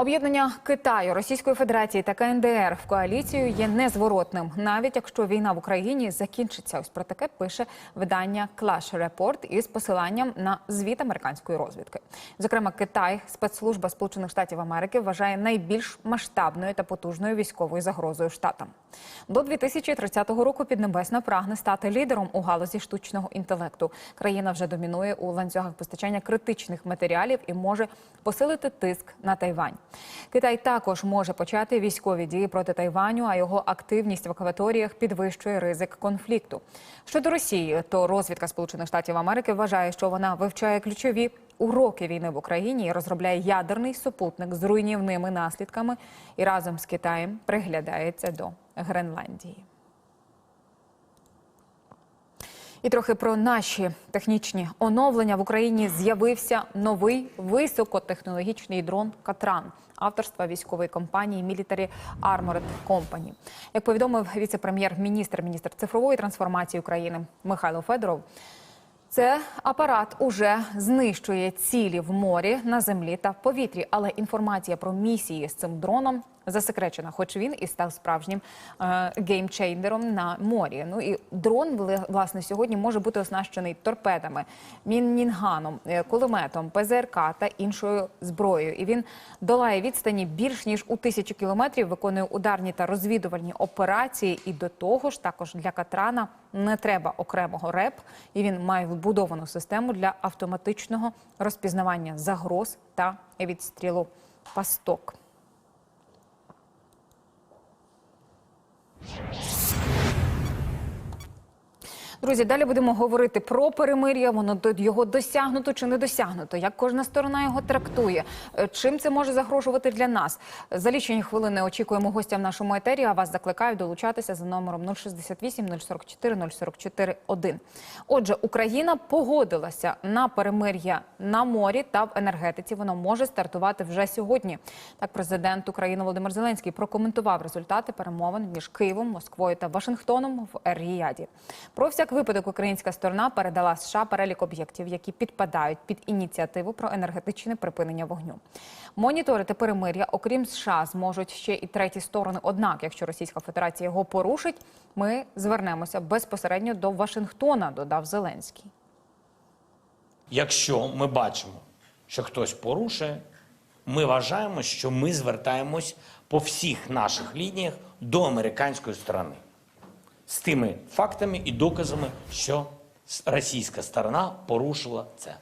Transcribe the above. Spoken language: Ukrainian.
Об'єднання Китаю, Російської Федерації та КНДР в коаліцію є незворотним, навіть якщо війна в Україні закінчиться. Ось про таке пише видання Clash Report із посиланням на звіт американської розвідки. Зокрема, Китай, спецслужба Сполучених Штатів Америки, вважає найбільш масштабною та потужною військовою загрозою штатам. До 2030 року Піднебесна прагне стати лідером у галузі штучного інтелекту. Країна вже домінує у ланцюгах постачання критичних матеріалів і може посилити тиск на Тайвань. Китай також може почати військові дії проти Тайваню, а його активність в акваторіях підвищує ризик конфлікту. Щодо Росії, то розвідка Сполучених Штатів Америки вважає, що вона вивчає ключові уроки війни в Україні і розробляє ядерний супутник з руйнівними наслідками і разом з Китаєм приглядається до Гренландії. І трохи про наші технічні оновлення в Україні з'явився новий високотехнологічний дрон Катран авторства військової компанії Military Armored Company. Як повідомив віце-прем'єр-міністр, міністр цифрової трансформації України Михайло Федоров. Це апарат уже знищує цілі в морі, на землі та в повітрі. Але інформація про місії з цим дроном засекречена, хоч він і став справжнім е, геймчейндером на морі. Ну і дрон власне сьогодні може бути оснащений торпедами, мінінганом, е, кулеметом, ПЗРК та іншою зброєю. І він долає відстані більш ніж у тисячу кілометрів, виконує ударні та розвідувальні операції. І до того ж, також для Катрана не треба окремого РЕП, і він має вбудовану систему для автоматичного розпізнавання загроз та відстрілу пасток. Yes. Друзі, далі будемо говорити про перемир'я. Воно його досягнуто чи не досягнуто. Як кожна сторона його трактує? Е, Чим це може загрожувати для нас? За лічені хвилини очікуємо гостя в нашому етері. А вас закликаю долучатися за номером 068 044 044 1. Отже, Україна погодилася на перемир'я на морі та в енергетиці. Воно може стартувати вже сьогодні. Так, президент України Володимир Зеленський прокоментував результати перемовин між Києвом, Москвою та Вашингтоном в Ер-Ріяді. Про всяк випадок українська сторона передала США перелік об'єктів, які підпадають під ініціативу про енергетичне припинення вогню. Моніторити перемир'я, окрім США, зможуть ще і треті сторони. Однак, якщо Російська Федерація його порушить, ми звернемося безпосередньо до Вашингтона, додав Зеленський. Якщо ми бачимо, що хтось порушує, ми вважаємо, що ми звертаємось по всіх наших лініях до американської сторони з тими фактами і доказами, що російська сторона порушила це.